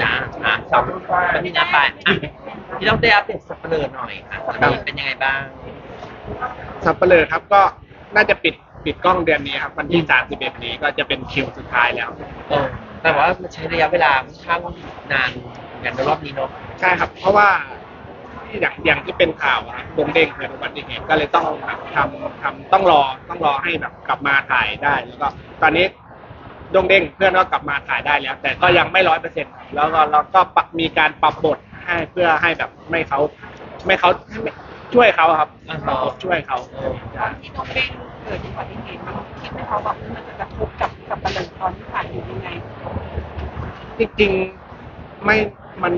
จ้าอะสองวันนี้นะไปอะพี่ต้องได้อัปเดตสับเปลือหน่อยค่ะตอนนี้เป็นยังไงบ้าง สับเปลือครับก็น่าจะปิดปิดกล้องเดือนนี้ครับวันที่ 31 นี้ก็จะเป็นคิวสุดท้ายแล้วเออแต่ว่ามันใช้ระยะเวลาค่อนข้างนานเหมือนกันในรอบนี้เนาะใช่ครับ เพราะว่าอย่างอย่างที่เป็นข่าวอะดงเด้งเกิดอุบัติเหตุก็เลยต้องแบบทำทำต้องรอต้องรอให้แบบกลับมาถ่ายได้ แล้วก็ตอนนี้ ดงเด้งเพื่อนก็กลับมาถ่ายได้แล้ว แต่ก็ยังไม่ร้อยเปอร์เซ็นต์แล้วก็เราก็ปรับมีการปรับบทให้เพื่อให้แบบไม่เขาไม่เขาช่วยเขาครับอ่าปรับบทช่วยเขาเออตอนที่น้องเบ้งเกิดอุบัติเหตุมันคิดไหมคะว่ามันจะกระทบกับกับปะเลงตอนที่ถ่ายอยู่ยังไงจริงๆไม่มัน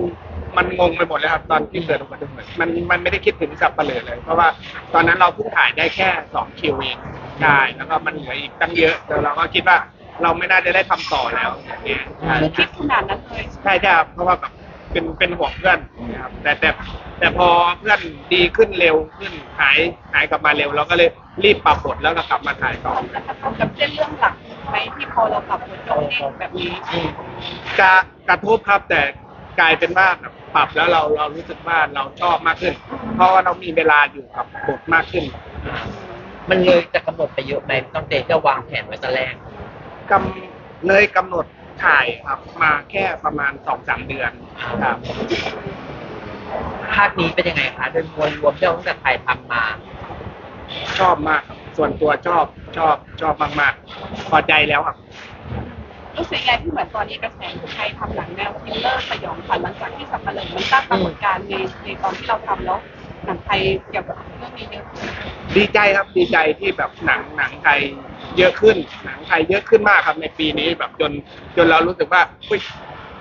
มันงงไปหมดเลยครับ ตอนที่เกิดอุบัติเหตุมันมันไม่ได้คิดถึงสับเปลือเลย เพราะว่าตอนนั้นเราเพิ่งถ่ายได้แค่สองคิวเองใช่แล้วก็มันเหลืออีกตั้งเยอะแต่เราก็คิดว่า เราไม่น่าจะได้ทำต่อแล้วอย่างเงี้ยใช่คือคิดขนาดนั้นเลยใช่ใช่ครับเพราะว่าแบบเป็นเป็นห่วงเพื่อนนะครับแต่แต่แต่พอเพื่อนดีขึ้นเร็วขึ้นหายหายกลับมาเร็ว เราก็เลยรีบปรับบทแล้วก็กลับมาถ่ายต่อจะกระทบกับเส้นเรื่องหลักไหมที่พอเราปรับบทน้องเบ้งแบบนี้อืมกระกระทบครับแต่กลายเป็นว่าแบบปรับแล้วเราเรารู้สึกว่าเราชอบมากขึ้น เพราะว่าเรามีเวลาอยู่กับบทมากขึ้น มันเลยจะกำหนดไปเยอะไหมต้องเดทจะวางแผนไว้แต่แรก กำเลยกำหนดถ่ายครับ มาแค่ประมาณสองสามเดือนครับภาคนี้เป็นยังไงคะโดยมวลรวมที่เราตั้งแต่ถ่ายทำมา ชอบมากครับส่วนตัวชอบชอบชอบมากๆพอใจแล้วครับ รู้สึกยังไงที่เหมือนตอนนี้กระแสคนไทยทำหนังแนวทริลเลอร์สยองขวัญหลังจากที่สับปะเลงมันสร้างปรากฏการณ์ในในตอนที่เราทำแล้วหนังไทยเกี่ยวกับเรื่องนี้เยอะขึ้นดีใจครับดีใจที่แบบหนังหนังไทย เยอะขึ้นหนังไทยเยอะขึ้นมากครับในปีนี้แบบจนจนเรารู้สึกว่าอุ๊ย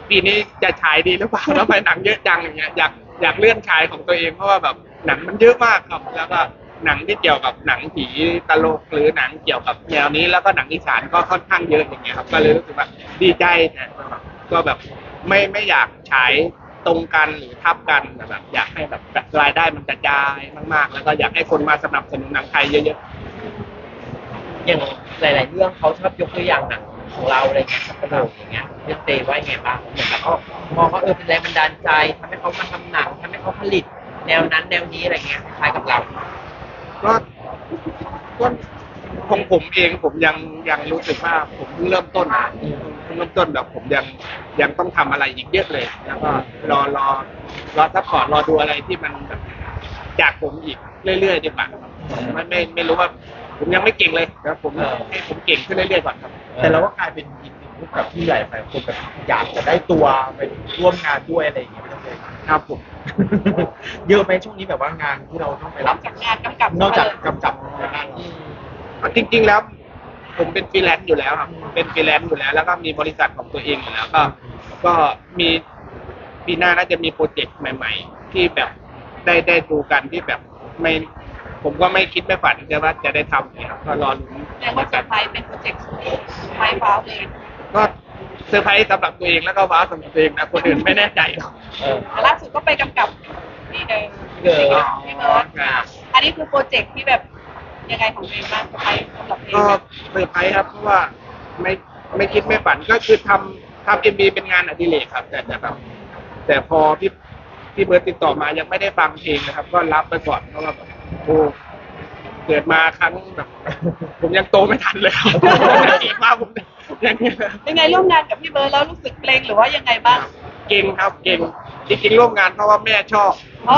ปีนี้จะฉายดีหรือเปล่าทำไมหนังเยอะจังอย่างเงี้ยอยากอยากเลื่อนฉายของตัวเองเพราะว่าแบบหนังมันเยอะมากครับ แล้วก็หนังที่เกี่ยวกับหนังผีตลกหรือหนังเกี่ยวกับแนวนี้แล้วก็หนังอีสานก็ค่อนข้างเยอะอย่างเงี้ยครับก็เลยรู้สึกว่าดีใจแต่ก็แบบไม่ไม่อยากฉายตรงกันหรือทับกันแต่แบบอยากให้แบบรายได้มันกระจายมาก ๆ แล้วก็อยากให้คนมาสนับสนุนหนังไทยเยอะ อย่างหลาย ๆ เรื่องเขาชอบยกตัวอย่างหนังของเราอะไรเงี้ยสับปะรดอย่างเงี้ยเรื่องเตว่าไงบ้างเหมือนกับเขามองว่าเออเป็นแรงบันดาลใจทำให้เขามาทำหนังทำให้เขาผลิต แนวนั้นแนวนี้อะไรเงี้ยคล้ายกับเราก็ก็ของผมเองผมยังยังรู้สึกว่าผมเพิ่งเริ่มต้นนะเพิ่งเริ่มต้นแบบผมยังยังต้องทำอะไรอีกเยอะเลย แล้วก็รอรอรอซัพพอร์ตรอดูอะไรที่มันแบบจากผมอีกเรื่อยๆดีกว่าไม่ไม่ไม่รู้ว่า ผมยังไม่เก่งเลยนะผมเออให้ผมเก่งขึ้นเรื่อยๆก่อนครับ แต่เราก็กลายเป็นอีกหนึ่งรูปแบบที่ใหญ่ไปคนแบบอยากจะได้ตัวไปร่วมงานด้วยอะไรอย่างเงี้ยไม่ต้องเลยครับผม เยอะไหมช่วงนี้แบบว่างานที่เราต้องไปนรัอบ กจากงานกำกับนอกจากกำกับงานจริงๆแล้วผมเป็นฟรีแลนซ์อยู่แล้วครับ เป็นฟรีแลนซ์อยู่แล้ว แล้วก็มีบริษัทของตัวเองอยู่แล้วก็ ก็มีปีหน้าน่าจะมีโปรเจกต์ใหม่ ๆ ที่แบบได้ได้ดูกันที่แบบไม่ ผมก็ไม่คิดไม่ฝันจะว่าจะได้ทำเนี่ยครับก็รอลุ้นเรียกว่าเซอร์ไพรส์เป็นโปรเจกต์ไฟฟ้าวเลยก็เซอร์ไพรส์สำหรับตัวเองแล้วก็ว้าวสำหรับตัวเองนะคนอื่นไม่แน่ใจหรอกเออแต่ล่าสุดก็ไปกำกับนี่เดิมเกิดพี่เบิร์ดอันนี้คือโปรเจกต์ที่แบบยังไงของเองบ้างเซอร์ไพรส์สำหรับเองก็เซอร์ไพรส์ครับเพราะว่าไม่ไม่คิดไม่ฝันก็คือทำทำเอ็มบีเป็นงานอดิเรกครับ แต่แต่แบบแต่พอพี่พี่เบิร์ตติดต่อมายังไม่ได้ฟังเพลงนะครับ ก็รับไปก่อนเพราะว่าแบบ โอ้เกิดมาครั้งแบบ ผมยังโตไม่ทันเลยครับอีกมากผมยังเป็นไงร่วมงานกับพี่เบิร์ดแล้วรู้สึกเกรงหรือว่ายังไงบ้าง เก่งครับเก่งจริงๆร่วมงานเพราะว่าแม่ชอบอ๋อ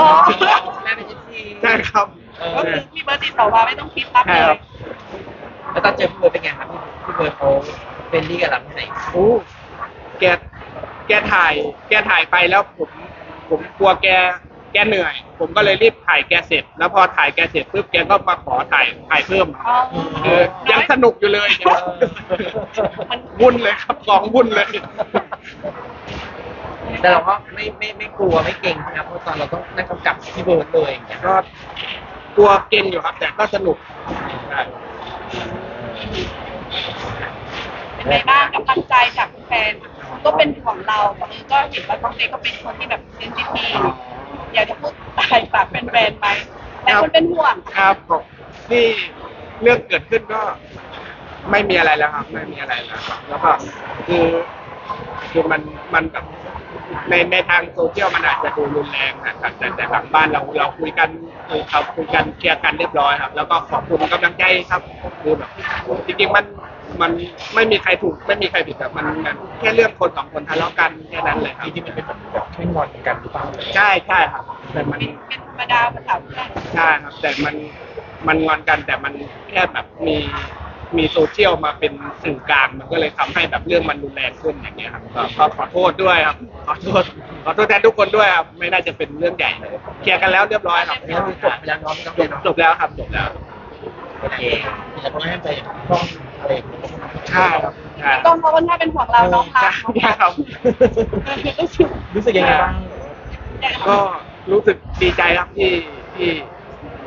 แม่เป็นเอฟซีใช่ครับเออก็คือพี่เบิร์ดติดต่อมาไม่ต้องคิดรับใช่เลครัยบแล้วตอนเจอพี่เบิร์ดเป็นไงครับพี่เบิร์ดเขาเป็นดีกับเราที่ไหนโอ้แกแกถ่าย แกถ่ายไปแล้วผม ผมกลัวแก แกเหนื่อย ผมก็เลยรีบถ่ายแกเสร็จ แล้วพอถ่ายแกเสร็จปุ๊บแกก็มาขอถ่ายถ่ายเพิ่มอ๋อคือยังสนุกอยู่เลยยังมันวุ่นเลยครับกองวุ่นเลย แต่เราก็ไม่ไม่ไม่กลัวไม่เก่งนะครับเพราะตอนเราต้องนั่งกำกับพี่เบิร์ดเลยอย่างเงี้ยก็กลัวเก่งอยู่ครับ แต่ก็สนุกใช่เป็นไงบ้างกำลังใจจากแฟนก็เป็นห่วงเราแต่เออก็เห็นว่าน้องเด็กก็เป็นคนที่แบบเซนซิทีฟ อยากจะพูดอะไรฝากเป็นแฟนๆไหมแต่คนเป็นห่วงครับผมนี่เรื่องเกิดขึ้นก็ไม่มีอะไรแล้วครับ ไม่มีอะไรแล้วครับแล้วก็คือคือมันมันแบบในในทางโซเชียลมันอาจจะดูรุนแรงนะครับแต่แต่หลังบ้านเราเราคุยกันเออเขาคุยกันเคลียร์กันเรียบร้อยครับ แล้วก็ขอบคุณกำลังใจครับคือแบบจริงๆมัน มันไม่มีใครถูกไม่มีใครผิดครับมันมันแค่เรื่องคนสองคนทะเลาะกันแค่นั้นเลยครับจริงๆมันเป็นแบบแบบแค่งอนกันหรือเปล่าใช่ใช่ครับ แต่มันเป็นเป็นธรรมดาภาษาเพื่อนใช่ครับ แต่มันมันงอนกันแต่มันแค่แบบมีมีโซเชียลมาเป็นสื่อกลางมันก็เลยทำให้แบบเรื่องมันรุนแรงขึ้นอย่างเงี้ยครับก็ก็ขอโทษด้วยครับขอโทษขอโทษแทนทุกคนด้วยครับไม่น่าจะเป็นเรื่องใหญ่เลยเคลียร์กันแล้วเรียบร้อยครับอันนี้คือจบไปแล้วเน้องไม่ต้องจเรียนเนาะบจบแล้วครับจบแล้ว โอเคแต่ก็ไม่ให้ใจต้องอะไรอย่างเงี้ยใช่ครับใช่ต้องเพราะว่าถ้าเป็นห่วงเราน้องรักน้องใช่รักครับ รู้สึกรู้สึกยังไงบ้างก็รู้สึกดีใจครับที่ที่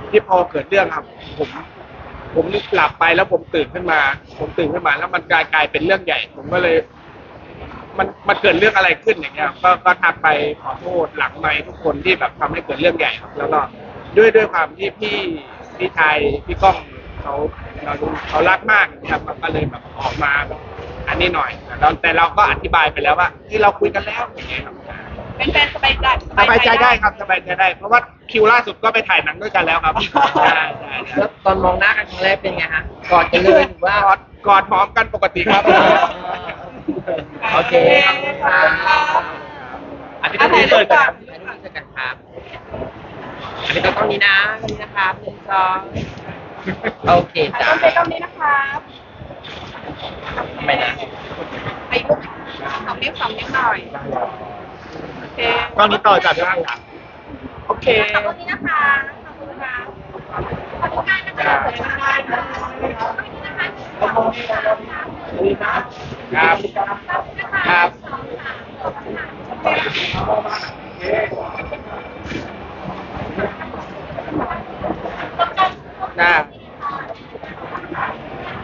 ที่พอเกิดเรื่องครับ ผม ผมหลับไปแล้วผมตื่นขึ้นมา ผมตื่นขึ้นมาแล้วมันกลายกลายเป็นเรื่องใหญ่ ผมก็เลย มันมันเกิดเรื่องอะไรขึ้นอย่างเงี้ยครับก็ก็ทักไปขอโทษหลังไมค์ทุกคนที่แบบทำให้เกิดเรื่องใหญ่ครับ แล้วก็ด้วยด้วยความที่พี่พี่ชายพี่ก้อง เขาเราเขารักมากนะครับมันก็เลยแบบออกมาแบบอันนี้หน่อยแต่เราแต่เราก็อธิบายไปแล้วว่า ที่เราคุยกันแล้วอย่างเงี้ยครับเป็นแฟนสบายใจสบายใจได้ครับสบายใจได้ เพราะว่าคิวล่าสุดก็ไปถ่ายหนังด้วยกันแล้วครับใช่ใช่แล้วตอนมองหน้ากันครั้งแรกเป็นไงฮะกอดกันเลยหรือว่ากอดกอดหอมกันปกติครับโอเคขอบคุณครับอะพี่ต้องมีเปิดกันครับพี่ต้องมีเปิดกันครับอะพี่ต้องตรงนี้นะตรงนี้นะครับหนึ่งสอง โอเคจ้าต้องเป็นตรงนี้นะคะทำไมนะอายุสองนิ้วสองนิ้วหน่อยโอเคกล้องนี้ต่อจากพี่อ้ำโอเคขอบคุณนี้นะคะขอบคุณค่ะขอบคุณค่ะนะคะขอบคุณค่ะครับครับนะ